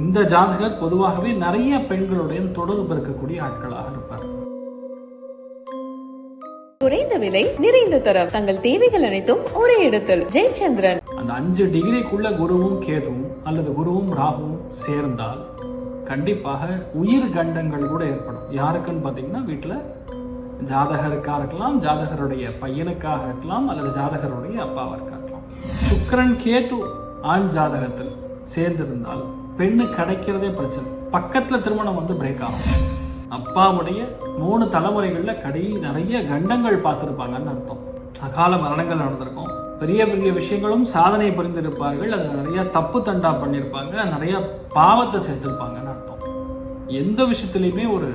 இந்த ஜாதகர் பொதுவாகவே நிறைய பெண்களுடைய தொடர்பு இருக்கக்கூடிய ஆட்களாக இருப்பார். குறைந்த விலை நிறைந்த தரம். தங்கள் தேவைகள் அனைத்தும் ஒரே இடத்தில். ஜெயச்சந்திரன். அந்த அஞ்சு டிகிரிக்குள்ள குருவும் கேதுவும் அல்லது குருவும் ராகுவும் சேர்ந்தால் கண்டிப்பாக உயிர் கண்டங்கள் கூட ஏற்படும். யாருக்குன்னு பார்த்தீங்கன்னா வீட்டில் ஜாதகருக்காக இருக்கலாம் ஜாதகருடைய பையனுக்காக இருக்கலாம் அல்லது ஜாதகருடைய அப்பாவிற்காக இருக்கலாம். சுக்கிரன் கேது ஆண் ஜாதகத்தில் சேர்ந்திருந்தால் பெண்ணு கிடைக்கிறதே பிரச்சனை. பக்கத்தில் திருமணம் வந்து பிரேக் ஆகும். அப்பாவுடைய மூணு தலைமுறைகளில் கடை நிறைய கண்டங்கள் பார்த்துருப்பாங்கன்னு அர்த்தம். அகால மரணங்கள் நடந்திருக்கும். பெரிய பெரிய விஷயங்களும் சாதனை புரிந்திருப்பார்கள். அதில் நிறைய தப்பு தண்டா பண்ணியிருப்பாங்க நிறைய பாவத்தை சேர்த்துருப்பாங்கன்னு அர்த்தம். எந்த விஷயத்துலையுமே ஒரு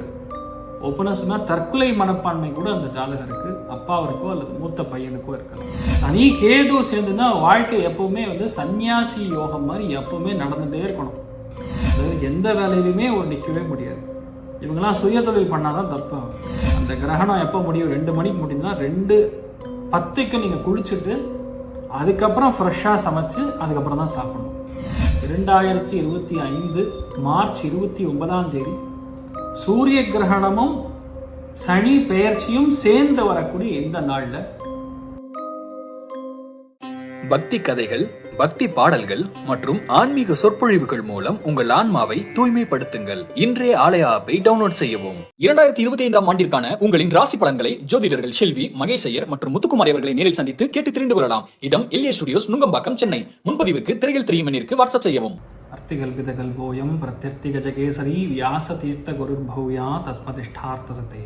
ஓப்பனாக சொன்னால் தற்கொலை மனப்பான்மை கூட அந்த ஜாதகருக்கு அப்பாவிற்கோ அல்லது மூத்த பையனுக்கோ இருக்கலாம். சனி கேது சேர்ந்துன்னா வாழ்க்கை எப்பவுமே வந்து சந்நியாசி யோகம் மாதிரி எப்பவுமே நடந்துகிட்டே இருக்கணும். எந்த வேலையிலுமே ஒரு நிற்கவே முடியாது. இவங்கெல்லாம் சுய தொழில் பண்ணாதான் தப்பு அந்த கிரகணம் எப்போ முடியும்? ரெண்டு மணிக்கு முடியுதுன்னா ரெண்டு பத்துக்கு நீங்கள் குளிச்சுட்டு அதுக்கப்புறம் ஃப்ரெஷ்ஷாக சமைச்சு அதுக்கப்புறம் தான் சாப்பிடணும். ரெண்டாயிரத்தி இருபத்தி ஐந்து மார்ச் இருபத்தி ஒன்பதாம் தேதி சூரிய கிரகணமும் சனி பெயர்ச்சியும் சேர்ந்து வரக்கூடிய இந்த நாளில் பக்தி கதைகள் பக்தி பாடல்கள் மற்றும் ஆன்மீக சொற்பொழிவுகள் மூலம் உங்கள் ஆன்மாவை தூய்மைப்படுத்துங்கள். இன்றைய ஆலய ஆப்பை டவுன்லோட் செய்யவும். இரண்டாயிரத்தி இருபத்தி ஐந்தாம் ஆண்டிற்கான உங்களின் ராசி பலன்களை ஜோதிடர்கள் செல்வி மகேசையர் மற்றும் முத்துக்குமார் அவர்களை நேரில் சந்தித்து கேட்டு தெரிந்து கொள்ளலாம். இடம் எல்ஏ ஸ்டுடியோஸ் நுங்கம்பாக்கம் சென்னை. முன்பதிவுக்கு திரையில் தெரியும் எண்ணிற்கு வாட்ஸ்அப் செய்யவும். அர்த்திகல்பிதகல்போயம் பிரத்யர்த்திகஜகேசரி வியாச தீர்த்த குருபௌயா தஸ்மதிஷ்டார்த்த சத்தே.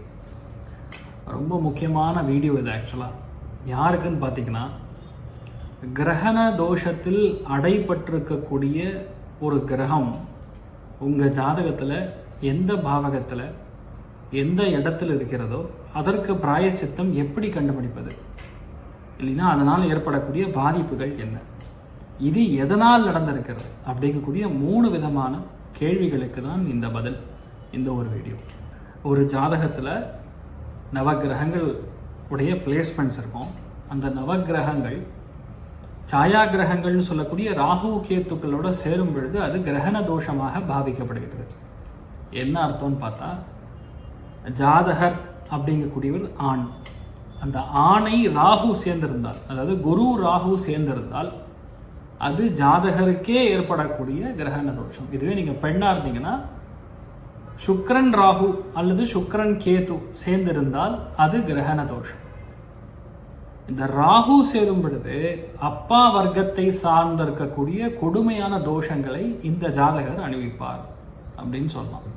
ரொம்ப முக்கியமான வீடியோ இது ஆக்சுவலாக யாருக்குன்னு பார்த்தீங்கன்னா கிரகண தோஷத்தில் அடைபட்டிருக்கக்கூடிய ஒரு கிரகம் உங்கள் ஜாதகத்தில் எந்த பாவகத்தில் எந்த இடத்துல இருக்கிறதோ அதற்கு பிராயச்சித்தம் எப்படி கண்டுபிடிப்பது? இல்லைன்னா அதனால் ஏற்படக்கூடிய பாதிப்புகள் என்ன? இது எதனால் நடந்திருக்கிறது? அப்படிங்கக்கூடிய மூணு விதமான கேள்விகளுக்கு தான் இந்த பதில் இந்த ஒரு வீடியோ. ஒரு ஜாதகத்தில் நவகிரகங்கள் உடைய பிளேஸ்மெண்ட்ஸ் இருக்கும். அந்த நவக்கிரகங்கள் சாயா கிரகங்கள்னு சொல்லக்கூடிய ராகு கேத்துக்களோட சேரும் பொழுது அது கிரகண தோஷமாக பாவிக்கப்படுகிறது. என்ன அர்த்தம்னு பார்த்தா ஜாதகர் அப்படிங்கக்கூடியவர் ஆண். அந்த ஆணை ராகு சேர்ந்திருந்தால் அதாவது குரு ராகு சேர்ந்திருந்தால் அது ஜாதகருக்கே ஏற்படக்கூடிய கிரகண தோஷம். இதுவே நீங்கள் பெண்ணாக இருந்தீங்கன்னா சுக்ரன் ராகு அல்லது சுக்ரன் கேது சேர்ந்திருந்தால் அது கிரகண தோஷம். இந்த ராகு சேரும் பொழுது அப்பா வர்க்கத்தை சார்ந்திருக்கக்கூடிய கொடுமையான தோஷங்களை இந்த ஜாதகர் அணிவிப்பார் அப்படின்னு சொல்லலாம்.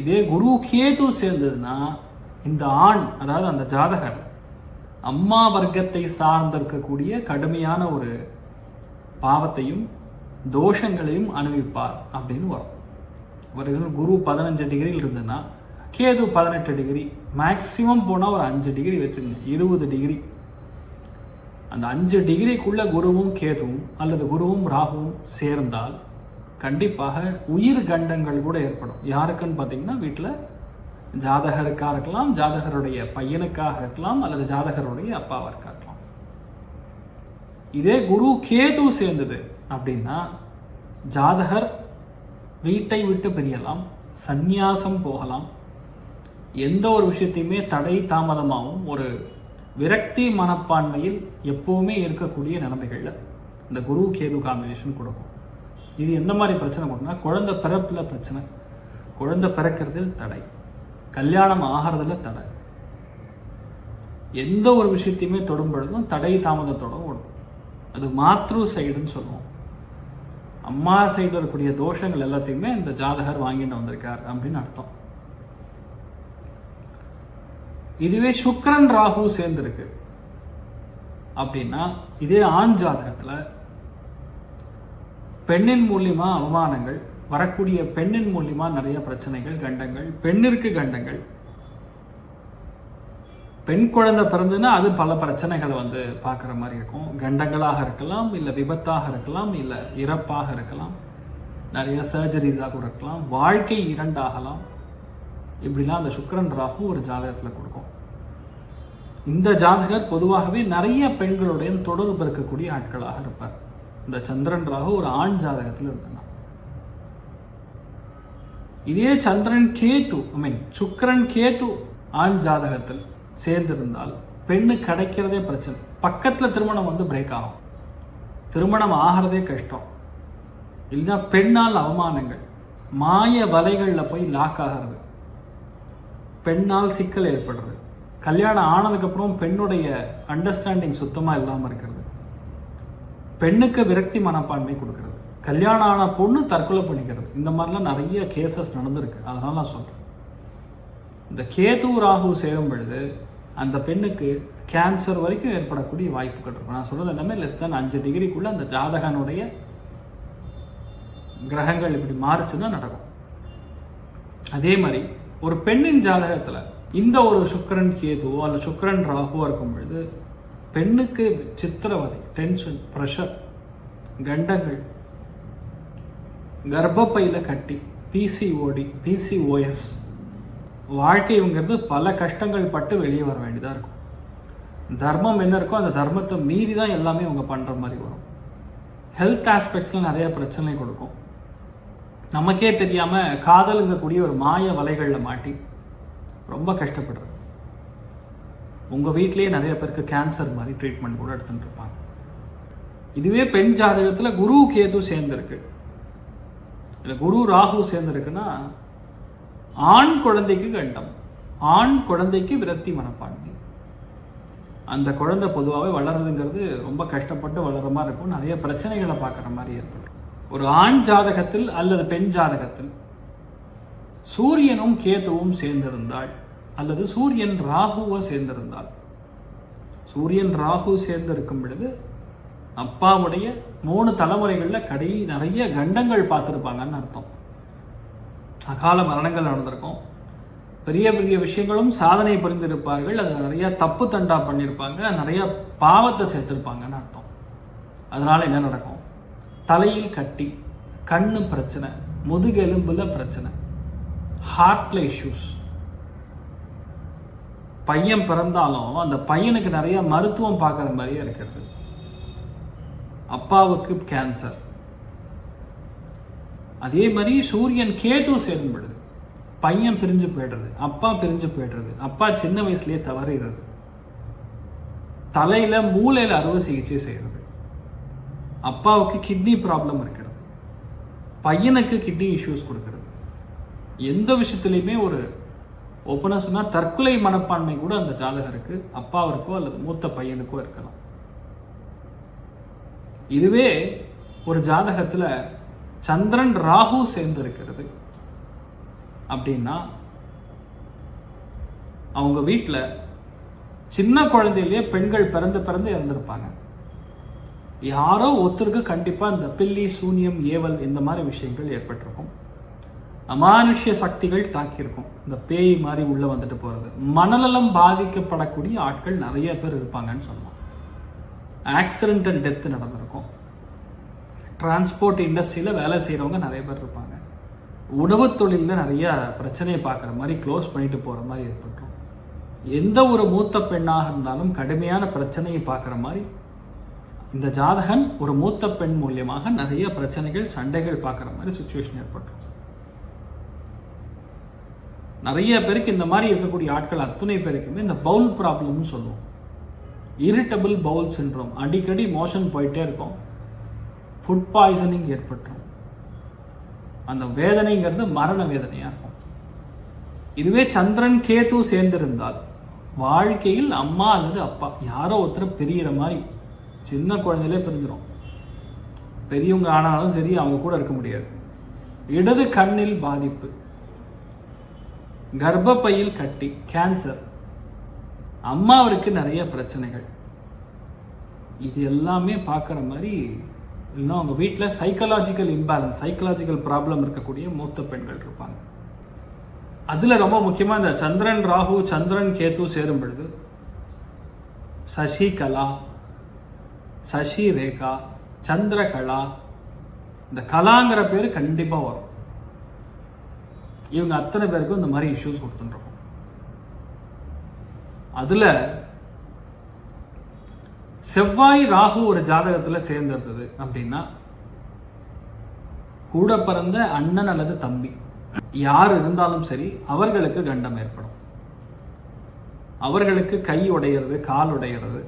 இதே குரு கேது சேர்ந்ததுன்னா இந்த ஆண் அதாவது அந்த ஜாதகர் அம்மா வர்க்கத்தை சார்ந்திருக்கக்கூடிய கடுமையான ஒரு பாவத்தையும் தோஷங்களையும் அணிவிப்பார் அப்படின்னு வரும். ஒரு எக்ஸாம்பிள் குரு பதினஞ்சு டிகிரியில் இருந்ததுன்னா கேது பதினெட்டு டிகிரி மேக்ஸிமம் போனால் ஒரு அஞ்சு டிகிரி வச்சுருங்க இருபது டிகிரி. அந்த அஞ்சு டிகிரிக்குள்ள குருவும் கேதுவும் அல்லது குருவும் ராகுவும் சேர்ந்தால் கண்டிப்பாக உயிர் கண்டங்கள் கூட ஏற்படும். யாருக்குன்னு பார்த்தீங்கன்னா வீட்டில் ஜாதகருக்காக இருக்கலாம் ஜாதகருடைய பையனுக்காக இருக்கலாம் அல்லது ஜாதகருடைய அப்பாவிற்காக இருக்கலாம். இதே குரு கேது சேர்ந்தது அப்படின்னா ஜாதகர் வீட்டை விட்டு பிரியலாம் சந்நியாசம் போகலாம் எந்த ஒரு விஷயத்தையுமே தடை தாமதமாகவும் ஒரு விரக்தி மனப்பான்மையில் எப்போவுமே இருக்கக்கூடிய நிலைமைகளில் இந்த குரு கேது காம்பினேஷன் கொடுக்கும். இது எந்த மாதிரி பிரச்சனை கொடுக்குன்னா குழந்தை பிறப்பில் பிரச்சனை. குழந்தை பிறக்கிறதில் தடை. கல்யாணம் ஆகிறதுல தடை. எந்த ஒரு விஷயத்தையுமே தொடும் பொழுதும் தடை தாமதத்தோட ஓடும். அது மாத்ரு சைடுன்னு சொல்லுவோம். அம்மா சைடில் இருக்கக்கூடிய தோஷங்கள் எல்லாத்தையுமே இந்த ஜாதகர் வாங்கிட்டு வந்திருக்கார் அப்படின்னு அர்த்தம். இதுவே சுக்கரன் ராகு சேர்ந்திருக்கு. அப்படின்னா இதே ஆண் ஜாதகத்தில் பெண்ணின் மூலியமா அவமானங்கள் வரக்கூடிய பெண்ணின் மூலியமா நிறைய பிரச்சனைகள் கண்டங்கள் பெண்ணிற்கு கண்டங்கள். பெண் குழந்தை பிறந்துன்னா அது பல பிரச்சனைகளை வந்து பார்க்குற மாதிரி இருக்கும். கண்டங்களாக இருக்கலாம் இல்லை விபத்தாக இருக்கலாம் இல்லை இறப்பாக இருக்கலாம். நிறைய சர்ஜரிஸாக கூட இருக்கலாம். வாழ்க்கை இரண்டாகலாம். இப்படிலாம் அந்த சுக்கரன் ராகு ஒரு ஜாதகத்தில் கொடுக்கும். இந்த ஜாதகர் பொதுவாகவே நிறைய பெண்களுடைய தொடர்பு இருக்கக்கூடிய ஆட்களாக இருப்பார். இந்த சந்திரன் ராகு ஒரு ஆண் ஜாதகத்தில் இருந்தாங்க இதே சந்திரன் கேத்து ஐ மீன் சுக்கரன் கேத்து ஆண் ஜாதகத்தில் சேர்ந்திருந்தால் பெண்ணு கிடைக்கிறதே பிரச்சனை. பக்கத்தில் திருமணம் வந்து பிரேக் ஆகும். திருமணம் ஆகிறதே கஷ்டம். இல்லைன்னா பெண்ணால் அவமானங்கள். மாய வலைகளில் போய் லாக் ஆகிறது. பெண்ணால் சிக்கல் ஏற்படுறது. கல்யாணம் ஆனதுக்கப்புறம் பெண்ணுடைய அண்டர்ஸ்டாண்டிங் சுத்தமாக இல்லாமல் இருக்கிறது. பெண்ணுக்கு விரக்தி மனப்பான்மை கொடுக்கறது. கல்யாணம் ஆன பொண்ணு தற்கொலை பண்ணிக்கிறது. இந்த மாதிரிலாம் நிறைய கேசஸ் நடந்திருக்கு. அதனால நான் சொல்கிறேன் இந்த கேது ராகு சேரும் பொழுது அந்த பெண்ணுக்கு கேன்சர் வரைக்கும் ஏற்படக்கூடிய வாய்ப்புகள் இருக்கும். நான் சொல்கிறது எல்லாமே லெஸ் தென் அஞ்சு டிகிரிக்குள்ளே அந்த ஜாதகனுடைய கிரகங்கள் இப்படி மாறிச்சு தான் நடக்கும். அதே மாதிரி ஒரு பெண்ணின் ஜாதகத்தில் இந்த ஒரு சுக்கரன் கேதுவோ அல்ல சுக்கரன் ராகுவோ இருக்கும் பொழுது பெண்ணுக்கு சித்திரவதை டென்ஷன் ப்ரெஷர் கண்டங்கள் கர்ப்பப்பையில் கட்டி பிசிஓடி பிசிஓஎஸ் வாழ்க்கைங்கிறது பல கஷ்டங்கள் பட்டு வெளியே வர வேண்டியதாக இருக்கும். தர்மம் என்ன இருக்கோ அந்த தர்மத்தை மீறி தான் எல்லாமே அவங்க பண்ணுற மாதிரி வரும். ஹெல்த் ஆஸ்பெக்ட்ஸில் நிறைய பிரச்சனை கொடுக்கும். நமக்கே தெரியாமல் காதலுங்கக்கூடிய ஒரு மாய வலைகளில் மாட்டி ரொம்ப கஷ்டப்படுறது. உங்கள் வீட்டிலேயே நிறைய பேருக்கு கேன்சர் மாதிரி ட்ரீட்மெண்ட் கூட எடுத்துகிட்டு இருப்பாங்க. இதுவே பெண் ஜாதகத்தில் குரு கேது சேர்ந்துருக்கு. இல்லை குரு ராகு சேர்ந்துருக்குன்னா ஆண் குழந்தைக்கு கண்டம் ஆண் குழந்தைக்கு விரக்தி மனப்பான்மை. அந்த குழந்தை பொதுவாகவே வளர்றதுங்கிறது ரொம்ப கஷ்டப்பட்டு வளர்கிற மாதிரி இருக்கும். நிறைய பிரச்சனைகளை பார்க்குற மாதிரி ஏற்படும். ஒரு ஆண் ஜாதகத்தில் அல்லது பெண் ஜாதகத்தில் சூரியனும் கேதுவும் சேர்ந்திருந்தாள் அல்லது சூரியன் ராகுவை சேர்ந்திருந்தாள். சூரியன் ராகு சேர்ந்திருக்கும் பொழுது அப்பாவுடைய மூணு தலைமுறைகளில் கடை நிறைய கண்டங்கள் பார்த்துருப்பாங்கன்னு அர்த்தம். அகால மரணங்கள் நடந்திருக்கும். பெரிய பெரிய விஷயங்களும் சாதனை புரிந்திருப்பார்கள். அதில் நிறைய தப்பு தண்டா பண்ணியிருப்பாங்க நிறைய பாவத்தை சேர்த்திருப்பாங்கன்னு அர்த்தம். அதனால என்ன நடக்கும்? தலையில் கட்டி கண்ணு பிரச்சனை முதுகெலும்புல பிரச்சனை ஹார்ட்ல இஷ்யூஸ் பையன் பிறந்தாலும் அந்த பையனுக்கு நிறைய மருத்துவம் பார்க்குற மாதிரியே இருக்கிறது. அப்பாவுக்கு கேன்சர் அதே மாதிரி சூரியன் கேட்டும் செயல்படுது. பையன் பிரிஞ்சு போயிடுறது அப்பா பிரிஞ்சு போயிடுறது அப்பா சின்ன வயசுலேயே தவறுகிறது தலையில் மூளையில் அறுவை சிகிச்சை செய்கிறது அப்பாவுக்கு கிட்னி ப்ராப்ளம் இருக்கிறது. பையனுக்கு கிட்னி இஷ்யூஸ் கொடுக்கறது. எந்த விஷயத்துலையுமே ஒரு ஓப்பனாக சொன்னால் தற்கொலை மனப்பான்மை கூட அந்த ஜாதகருக்கு அப்பாவிற்கோ அல்லது மூத்த பையனுக்கோ இருக்கலாம். இதுவே ஒரு ஜாதகத்தில் சந்திரன் ராகு சேர்ந்து இருக்கிறது அப்படின்னா அவங்க வீட்டில் சின்ன குழந்தையிலேயே பெண்கள் பிறந்து பிறந்து இறந்துருப்பாங்க. யாரோ ஒருத்தருக்கு கண்டிப்பாக இந்த பில்லி சூனியம் ஏவல் இந்த மாதிரி விஷயங்கள் ஏற்பட்டிருக்கும். அமானுஷ்ய சக்திகள் தாக்கியிருக்கும். இந்த பேய் மாதிரி உள்ளே வந்துட்டு போகிறது மனநலம் பாதிக்கப்படக்கூடிய ஆட்கள் நிறைய பேர் இருப்பாங்கன்னு சொல்லலாம். ஆக்சிடென்டல் டெத்து நடந்திருக்கும். டிரான்ஸ்போர்ட் இண்டஸ்ட்ரியில் வேலை செய்கிறவங்க நிறைய பேர் இருப்பாங்க. உணவு தொழிலில் நிறைய பிரச்சனையை பார்க்குற மாதிரி க்ளோஸ் பண்ணிட்டு போகிற மாதிரி ஏற்பட்டுரும். எந்த ஒரு மூத்த பெண்ணாக இருந்தாலும் கடுமையான பிரச்சனையை பார்க்குற மாதிரி இந்த ஜாதகன் ஒரு மூத்த பெண் மூலியமாக நிறைய பிரச்சனைகள் சண்டைகள் பார்க்குற மாதிரி சுச்சுவேஷன் ஏற்பட்டுரும் நிறைய பேருக்கு இந்த மாதிரி இருக்கக்கூடிய ஆட்கள் அத்துணை பேருக்குமே இந்த பவுல் ப்ராப்ளம்னு சொல்லுவோம். இரிட்டபிள் பவுல் சின்ரோம் அடிக்கடி மோஷன் போயிட்டே இருக்கும். ஃபுட் பாய்சனிங் ஏற்பட்டுரும். அந்த வேதனைங்கிறது மரண வேதனையாக இருக்கும். இதுவே சந்திரன் கேது சேர்ந்திருந்தால் வாழ்க்கையில் அம்மா அல்லது அப்பா யாரோ ஒருத்தர் பிரியிற மாதிரி சின்ன குழந்தையிலே பிரிஞ்சிடும் பெரியவங்க ஆனாலும் சரி அவங்க கூட இருக்க முடியாது. இடது கண்ணில் பாதிப்பு. கர்ப்பப்பையில் கட்டி கேன்சர் அம்மாவிற்கு நிறைய பிரச்சனைகள். இது எல்லாமே பார்க்குற மாதிரி இல்லைன்னா அவங்க வீட்டில் சைக்கலாஜிக்கல் இம்பேலன்ஸ் சைக்கலாஜிக்கல் ப்ராப்ளம் இருக்கக்கூடிய மூத்த பெண்கள் இருப்பாங்க. அதில் ரொம்ப முக்கியமாக இந்த சந்திரன் ராகு சந்திரன் கேத்து சேரும் பொழுது சசிகலா சசி ரேகா சந்திரகலா இந்த கலாங்கிற பேர் கண்டிப்பாக வரும். இவங்க அத்தனை பேருக்கும் இந்த மாதிரி இஷ்யூஸ் கொடுத்துருக்கோம் அதில் செவ்வாய் ராகு ஒரு ஜாதகத்தில் சேர்ந்துருந்தது அப்படின்னா கூட பிறந்த அண்ணன் அல்லது தம்பி யார் இருந்தாலும் சரி அவர்களுக்கு கண்டம் ஏற்படும். அவர்களுக்கு கை உடையிறது கால் உடையிறது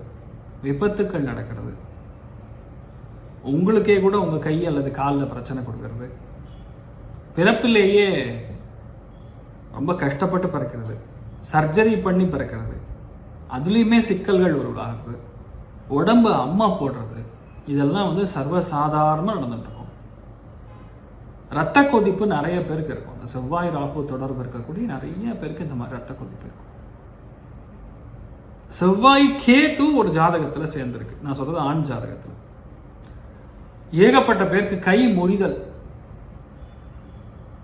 விபத்துக்கள் நடக்கிறது. உங்களுக்கே கூட உங்கள் கை அல்லது காலில் பிரச்சனை கொடுக்கறது. பிறப்பிலேயே ரொம்ப கஷ்டப்பட்டு பிறக்கிறது. சர்ஜரி பண்ணி பிறக்கிறது. அதுலேயுமே சிக்கல்கள் உருவாகுது உடம்பு அம்மா போடுறது. இதெல்லாம் வந்து சர்வசாதாரணமாக நடந்துட்டு இருக்கும் ரத்த கொதிப்பு நிறைய பேருக்கு இருக்கும். இந்த செவ்வாய் ராகு தொடர்பு இருக்கக்கூடிய நிறைய பேருக்கு இந்த மாதிரி ரத்த கொதிப்பு இருக்கும். செவ்வாய் கேத்து ஒரு ஜாதகத்தில் சேர்ந்துருக்கு. நான் சொல்றது ஆண் ஜாதகத்தில். ஏகப்பட்ட பேருக்கு கை முறிதல்.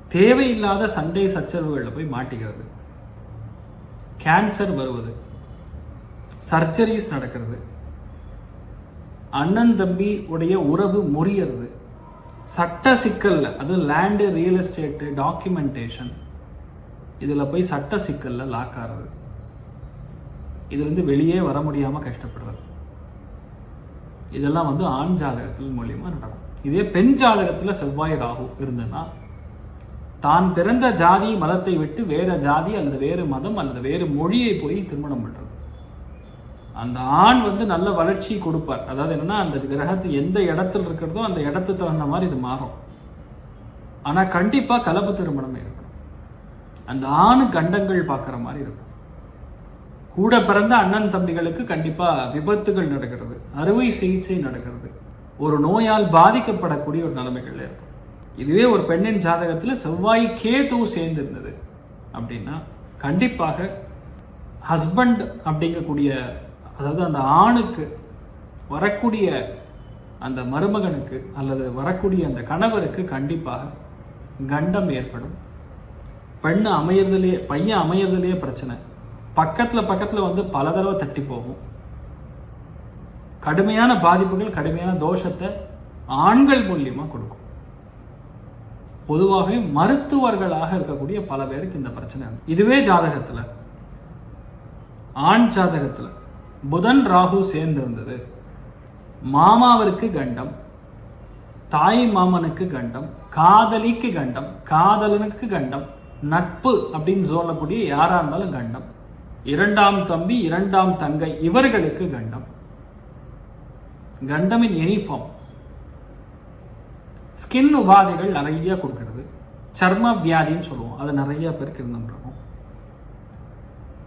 தேவையில்லாத சண்டை சச்சரவுகளில் போய் மாட்டிக்கிறது. கேன்சர் வருவது. சர்ஜரிஸ் நடக்கிறது. அண்ணன் தம்பி உடைய உறவு முறியறது. சட்ட சிக்கலில் அது லேண்டு ரியல் எஸ்டேட்டு டாக்குமெண்டேஷன் இதில் போய் சட்ட சிக்கலில் லாக் ஆகிறது இதுலேருந்து வெளியே வர முடியாமல் கஷ்டப்படுறது. இதெல்லாம் வந்து ஆண் ஜாதகத்தில் மூலியமாக நடக்கும். இதே பெண் ஜாதகத்தில் செவ்வாய் ராகு இருந்ததுன்னா தான் பிறந்த ஜாதி மதத்தை விட்டு வேற ஜாதி அல்லது வேறு மதம் அல்லது வேறு மொழியை போய் திருமணம் பண்ணுறது அந்த ஆண் வந்து நல்ல வளர்ச்சி கொடுப்பார். அதாவது என்னன்னா அந்த கிரகத்து எந்த இடத்துல இருக்கிறதோ அந்த இடத்துக்கு தகுந்த மாதிரி இது மாறும். ஆனால் கண்டிப்பாக கலப்பு திருமணம் இருக்கும் அந்த ஆணு கண்டங்கள் பார்க்குற மாதிரி இருக்கும். கூட பிறந்த அண்ணன் தம்பிகளுக்கு கண்டிப்பாக விபத்துகள் நடக்கிறது அறுவை சிகிச்சை நடக்கிறது. ஒரு நோயால் பாதிக்கப்படக்கூடிய ஒரு நிலைமைகள் ஏற்படும். இதுவே ஒரு பெண்ணின் ஜாதகத்தில் செவ்வாய் கேது சேர்ந்திருந்தது அப்படின்னா கண்டிப்பாக ஹஸ்பண்ட் அப்படிங்கக்கூடிய அதாவது அந்த ஆணுக்கு வரக்கூடிய அந்த மருமகனுக்கு அல்லது வரக்கூடிய அந்த கணவருக்கு கண்டிப்பாக கண்டம் ஏற்படும். பெண் அமையறதுலேயே பையன் அமையறதுலேயே பிரச்சனை. பக்கத்தில் பக்கத்தில் வந்து பல தடவை தட்டி போகும். கடுமையான பாதிப்புகள் கடுமையான தோஷத்தை ஆண்கள் மூலியமாக கொடுக்கும். பொதுவாகவே மருத்துவர்களாக இருக்கக்கூடிய பல பேருக்கு இந்த பிரச்சனை இதுவே ஜாதகத்தில். ஆண் ஜாதகத்தில். புதன் ராகு சேர்ந்து இருந்தது. மாமாவிற்கு கண்டம். தாய் மாமனுக்கு கண்டம். காதலிக்கு கண்டம். காதலனுக்கு கண்டம். நட்பு அப்படின்னு சொல்லக்கூடிய யாரா இருந்தாலும் கண்டம். இரண்டாம் தம்பி இரண்டாம் தங்கை இவர்களுக்கு கண்டம். கண்டமின் யூனிஃபார்ம் ஸ்கின் உபாதைகள் நிறைய கொடுக்கிறது. சர்ம வியாதின்னு சொல்லுவோம். அது நிறைய பேருக்கு இருந்துருக்கும்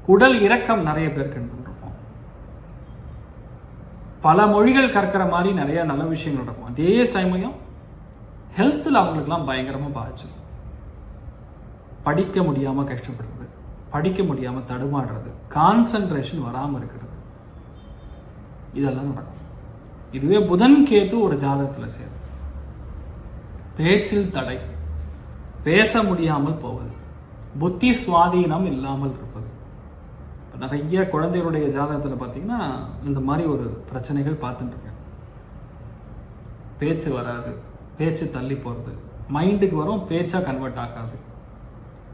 குடல் இறக்கம் நிறைய பேருக்கு இருந்துருக்கும் பல மொழிகள் கற்கிற மாதிரி நிறைய நல்ல விஷயங்கள் நடக்கும். அதே டைமையும் ஹெல்த்தில் அவங்களுக்குலாம் பயங்கரமாக பாதிச்சிடும் படிக்க முடியாமல் கஷ்டப்படுவோம் படிக்க முடியாமல் தடுமாடுறது கான்சன்ட்ரேஷன் வராமல் இருக்கிறது. இதெல்லாம் நடக்கும். இதுவே புதன் கேத்து ஒரு ஜாதகத்தில் சேரும். பேச்சில் தடை. பேச முடியாமல் போவது. புத்தி சுவாதீனம் இல்லாமல் இருப்பது. இப்போ நிறைய குழந்தைகளுடைய ஜாதகத்தில் பார்த்தீங்கன்னா இந்த மாதிரி ஒரு பிரச்சனைகள் பார்த்துட்டுருக்கேன் பேச்சு வராது. பேச்சு தள்ளி போகிறது மைண்டுக்கு வரும் பேச்சாக கன்வெர்ட் ஆகாது.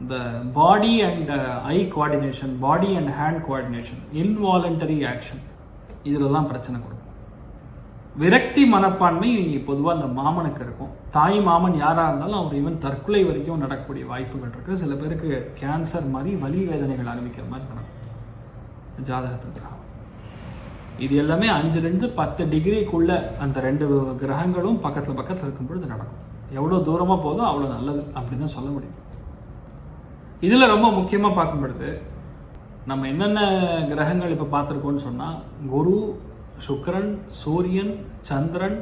இந்த body and eye coordination body and hand coordination involuntary action இதிலெல்லாம் பிரச்சனை கொடுக்கும். விரக்தி மனப்பான்மை பொதுவாக அந்த மாமனுக்கு இருக்கும். தாய் மாமன் யாராக இருந்தாலும் அவர் ஈவன் தற்கொலை வரைக்கும் நடக்கக்கூடிய வாய்ப்புகள் இருக்குது சில பேருக்கு கேன்சர் மாதிரி வலி வேதனைகள் ஆரம்பிக்கிற மாதிரி நடக்கும். ஜாதகத்தில் கிரகம். இது எல்லாமே அஞ்சுலேருந்து பத்து டிகிரிக்குள்ள அந்த ரெண்டு கிரகங்களும் பக்கத்தில் பக்கத்தில் இருக்கும் பொழுது நடக்கும். எவ்வளோ தூரமாக போதோ அவ்வளோ நல்லது அப்படின்னு தான் சொல்ல முடியும். இதில் ரொம்ப முக்கியமாக பார்க்கப்படுது. நம்ம என்னென்ன கிரகங்கள் இப்போ பார்த்துருக்கோம்னு சொன்னால் குரு சுக்கிரன் சூரியன் சந்திரன்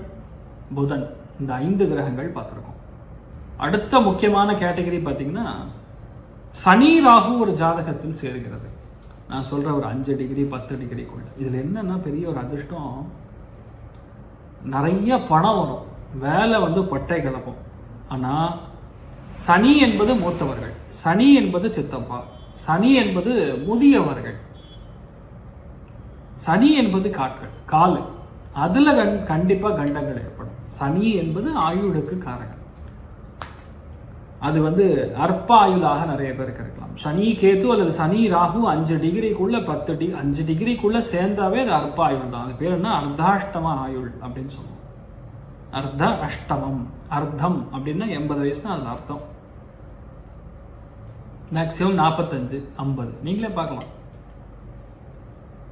புதன் இந்த ஐந்து கிரகங்கள் பார்த்துருக்கோம். அடுத்த முக்கியமான கேட்டகரி பார்த்தீங்கன்னா சனி ராகு ஒரு ஜாதகத்தில் சேருகிறது. நான் சொல்கிற ஒரு அஞ்சு டிகிரி பத்து டிகிரிக்குள்ள. இதில் என்னென்னா பெரிய ஒரு அதிர்ஷ்டம் நிறைய பணம் வரும். வேலை வந்து பட்டை கிளப்பும். ஆனால் சனி என்பது மூத்தவர்கள். சனி என்பது சித்தப்பா சனி என்பது முதியவர்கள். சனி என்பது காட்கள் காலு. அதுல கண் கண்டிப்பா கண்டங்கள் ஏற்படும். சனி என்பது ஆயுளுக்கு காரகன். அது வந்து அற்ப ஆயுளாக நிறைய பேருக்கு இருக்கலாம். சனி கேது அல்லது சனி ராகு அஞ்சு டிகிரிக்குள்ள பத்து டிகிரி அஞ்சு டிகிரிக்குள்ள சேர்ந்தாவே அது அற்ப ஆயுள் தான். அது பேர் என்ன? அர்த்தாஷ்டம ஆயுள் அப்படின்னு சொல்லுவோம். அர்த்த அஷ்டமம் அர்த்தம் அப்படின்னா எண்பது வயசு தான் அதில் அர்த்தம். மேக்ஸிமம் நாற்பத்தஞ்சு ஐம்பது. நீங்களே பார்க்கலாம்.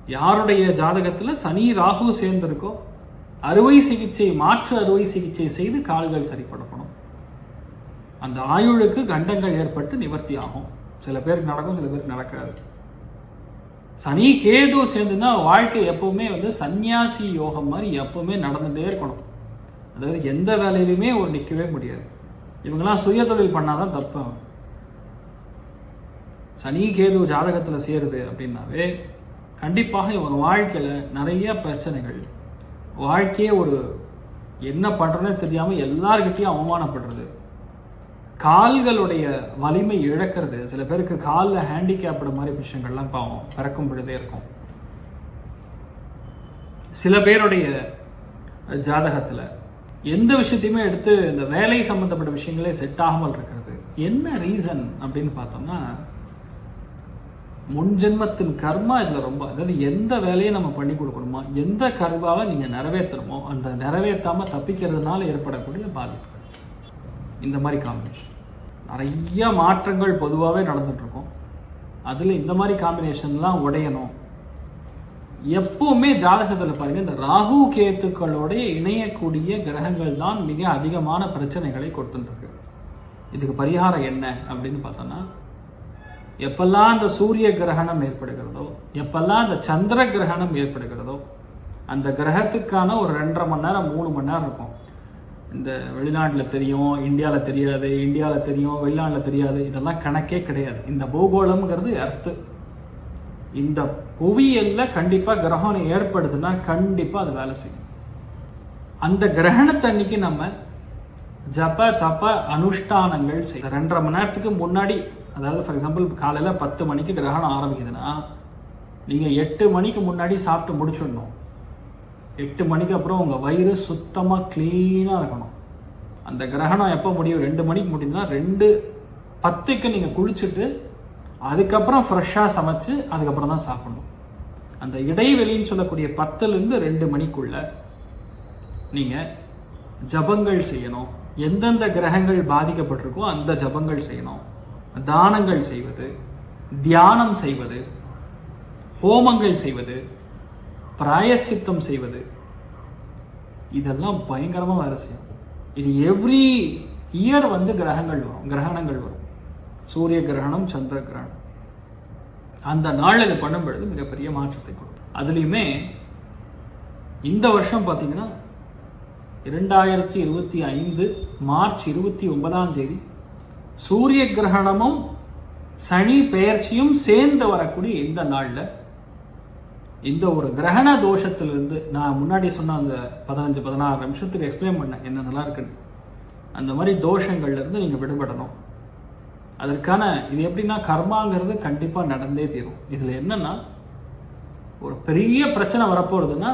யாருடைய ஜாதகத்தில் சனி ராகு சேர்ந்திருக்கோ அறுவை சிகிச்சை மாற்று அறுவை சிகிச்சை செய்து கால்கள் சரிப்படுத்தணும் அந்த ஆயுளுக்கு கண்டங்கள் ஏற்பட்டு நிவர்த்தி ஆகும். சில பேருக்கு நடக்கும் சில பேருக்கு நடக்காது. சனி கேது சேர்ந்துன்னா வாழ்க்கை எப்பவுமே வந்து சந்நியாசி யோகம் மாதிரி எப்பவுமே நடந்துகிட்டே இருக்கணும். அதாவது எந்த வேலையிலுமே ஒரு நிற்கவே முடியாது. இவங்கெல்லாம் சுய தொழில் பண்ணாதான் தப்பு. சனி கேது ஜாதகத்தில் சேருது அப்படின்னாவே கண்டிப்பாக இவங்க வாழ்க்கையில் நிறைய பிரச்சனைகள். வாழ்க்கையே ஒரு என்ன பண்ணுறோன்னே தெரியாமல் எல்லார்கிட்டையும் அவமானப்படுறது. கால்களுடைய வலிமை இழக்கிறது. சில பேருக்கு காலில் ஹேண்டிகேப்டு மாதிரி விஷயங்கள்லாம் பாவம் பிறக்கும் பொழுதே இருக்கும். சில பேருடைய ஜாதகத்தில் எந்த விஷயத்தையுமே எடுத்து இந்த வேலை சம்மந்தப்பட்ட விஷயங்களே செட் ஆகாமல் இருக்கிறது. என்ன ரீசன் அப்படின்னு பார்த்தோம்னா முன் ஜென்மத்தின் கர்மா இதில் ரொம்ப அதாவது எந்த வேலையை நம்ம பண்ணி கொடுக்கணுமோ எந்த கர்மாவை நீங்கள் நிறைவேற்றணுமோ அந்த நிறைவேற்றாமல் தப்பிக்கிறதுனால ஏற்படக்கூடிய பாதிப்புகள். இந்த மாதிரி காம்பினேஷன் நிறைய மாற்றங்கள் பொதுவாகவே நடந்துகிட்ருக்கும் அதில் இந்த மாதிரி காம்பினேஷன்லாம் உடையணும். எப்பவுமே ஜாதகத்தில் பாருங்கள் இந்த ராகு கேத்துக்களோடைய இணையக்கூடிய கிரகங்கள் தான் மிக அதிகமான பிரச்சனைகளை கொடுத்துட்டுருக்கு இதுக்கு பரிகாரம் என்ன அப்படின்னு பார்த்தோன்னா எப்பெல்லாம் அந்த சூரிய கிரகணம் ஏற்படுகிறதோ எப்பெல்லாம் அந்த சந்திர கிரகணம் ஏற்படுகிறதோ அந்த கிரகத்துக்கான ஒரு ரெண்டரை மணி நேரம் மூணு மணி நேரம் இருக்கும். இந்த வெளிநாட்டில் தெரியும் இந்தியாவில் தெரியாது இந்தியாவில் தெரியும் வெளிநாட்டில் தெரியாது இதெல்லாம் கணக்கே கிடையாது. இந்த பூகோளம்ங்கிறது அர்த்து இந்த புவியல்ல கண்டிப்பாக கிரகணம் ஏற்படுதுன்னா கண்டிப்பாக அது வேலை செய்யும். அந்த கிரகணத்தன்னைக்கு நம்ம ஜப தப அனுஷ்டானங்கள் செய்ய ரெண்டரை மணி நேரத்துக்கு முன்னாடி அதாவது ஃபார் எக்ஸாம்பிள் காலையில் பத்து மணிக்கு கிரகணம் ஆரம்பிக்குதுன்னா நீங்கள் எட்டு மணிக்கு முன்னாடி சாப்பிட்டு முடிச்சிடணும். எட்டு மணிக்கு அப்புறம் உங்கள் வயிறு சுத்தமாக க்ளீனாக இருக்கணும். அந்த கிரகணம் எப்போ முடியும்? ரெண்டு மணிக்கு முடியுதுன்னா ரெண்டு பத்துக்கு நீங்கள் குளிச்சுட்டு அதுக்கப்புறம் ஃப்ரெஷ்ஷாக சமைச்சு அதுக்கப்புறம் தான் சாப்பிடணும். அந்த இடைவெளின்னு சொல்லக்கூடிய பத்துலேருந்து ரெண்டு மணிக்குள்ள நீங்கள் ஜபங்கள் செய்யணும். எந்தெந்த கிரகங்கள் பாதிக்கப்பட்டிருக்கோ அந்த ஜபங்கள் செய்யணும். தானங்கள் செய்வது தியானம் செய்வது ஹோமங்கள் செய்வது பிராயச்சித்தம் செய்வது இதெல்லாம் பயங்கரமாக வேலை செய்யும். இது எவ்ரி இயர் வந்து கிரகங்கள் வரும் கிரகணங்கள் வரும். சூரிய கிரகணம் சந்திர கிரகணம். அந்த நாள் இது பண்ணும் பொழுது மிகப்பெரிய மாற்றத்தை கொடுக்கும். அதுலேயுமே இந்த வருஷம் பார்த்தீங்கன்னா இரண்டாயிரத்தி இருபத்தி ஐந்து மார்ச் இருபத்தி ஒன்பதாம் தேதி சூரிய கிரகணமும் சனி பெயர்ச்சியும் சேர்ந்து வரக்கூடிய இந்த நாளில் இந்த ஒரு கிரகண தோஷத்திலிருந்து நான் முன்னாடி சொன்ன அந்த பதினஞ்சு பதினாறு நிமிஷத்துக்கு எக்ஸ்பிளைன் பண்ணேன் என்ன நல்லா இருக்குன்னு. அந்த மாதிரி தோஷங்கள்லேருந்து நீங்கள் விடுபடணும். அதற்கான இது எப்படின்னா கர்மாங்கிறது கண்டிப்பாக நடந்தே தீரும். இதில் என்னென்னா ஒரு பெரிய பிரச்சனை வரப்போகிறதுன்னா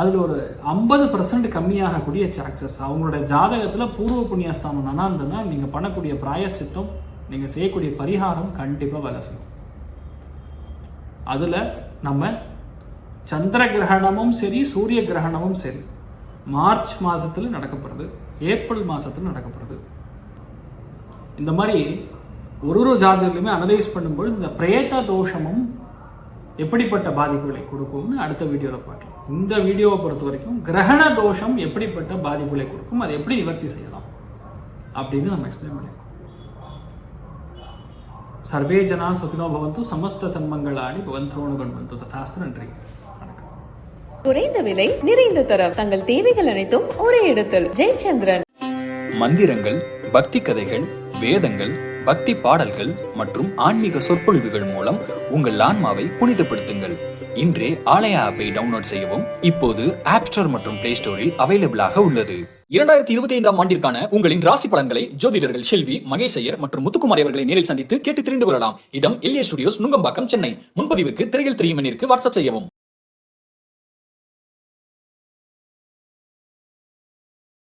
அதில் ஒரு ஐம்பது பர்சன்ட் கம்மியாகக்கூடிய சாக்சஸ் அவங்களோட ஜாதகத்தில் பூர்வ புண்ணியஸ்தானம் நல்லா இருந்ததுன்னா நீங்கள் பண்ணக்கூடிய பிராயச்சித்தம் நீங்கள் செய்யக்கூடிய பரிகாரம் கண்டிப்பாக வேலை செய்யும். அதில் நம்ம சந்திர கிரகணமும் சரி சூரிய கிரகணமும் சரி மார்ச் மாதத்தில் நடக்கப்படுது ஏப்ரல் மாதத்தில் நடக்கப்படுது. இந்த மாதிரி ஒரு ஒரு ஜாதகத்துலையுமே அனலைஸ் பண்ணும்போது இந்த பிரேத தோஷமும் எப்படிப்பட்ட பாதிப்புகளை கொடுக்கும்னு அடுத்த வீடியோவில் பார்க்கலாம். இந்த வீடியோவை பொறுத்த வரைக்கும் கிரகண தோஷம் எப்படிப்பட்ட பாதிப்புகளை கொடுக்கும் அதை எப்படி நிவர்த்தி செய்யலாம் அப்படின்னு நம்ம எக்ஸ்பிளைன் பண்ணியிருக்கோம். சர்வே ஜனா சுகினோ பவந்து சமஸ்த சன்மங்களாடி பவந்தோனு கொண்டு ததாஸ்து நன்றி. வணக்கம். குறைந்த விலை நிறைந்த தரம். தங்கள் தேவைகள் அனைத்தும் ஒரே இடத்தில். ஜெயச்சந்திரன். மந்திரங்கள் பக்தி கதைகள் வேதங்கள் பக்தி பாடல்கள் மற்றும் ஆன்மீக சொற்பொழிவுகள் மூலம் உங்கள் ஆன்மாவை புனிதப்படுத்துங்கள். இன்றே ஆலய ஆப்பை டவுன்லோட் செய்யவும். இப்போது ஆப் ஸ்டோர் மற்றும் பிளே ஸ்டோரில் அவைலபிளாக உள்ளது. இரண்டாயிரத்தி இருபத்தி ஐந்தாம் ஆண்டிற்கான உங்களின் ராசி பலன்களை ஜோதிடர்கள் செல்வி மகேசையர் மற்றும் முத்துக்குமார் அவர்களை நேரில் சந்தித்து கேட்டு தெரிந்து கொள்ளலாம். இடம் எல்ஏ ஸ்டுடியோஸ் நுங்கம்பாக்கம் சென்னை. முன்பதிவுக்கு திரையில் தெரியும் வாட்ஸ்அப் செய்யவும்.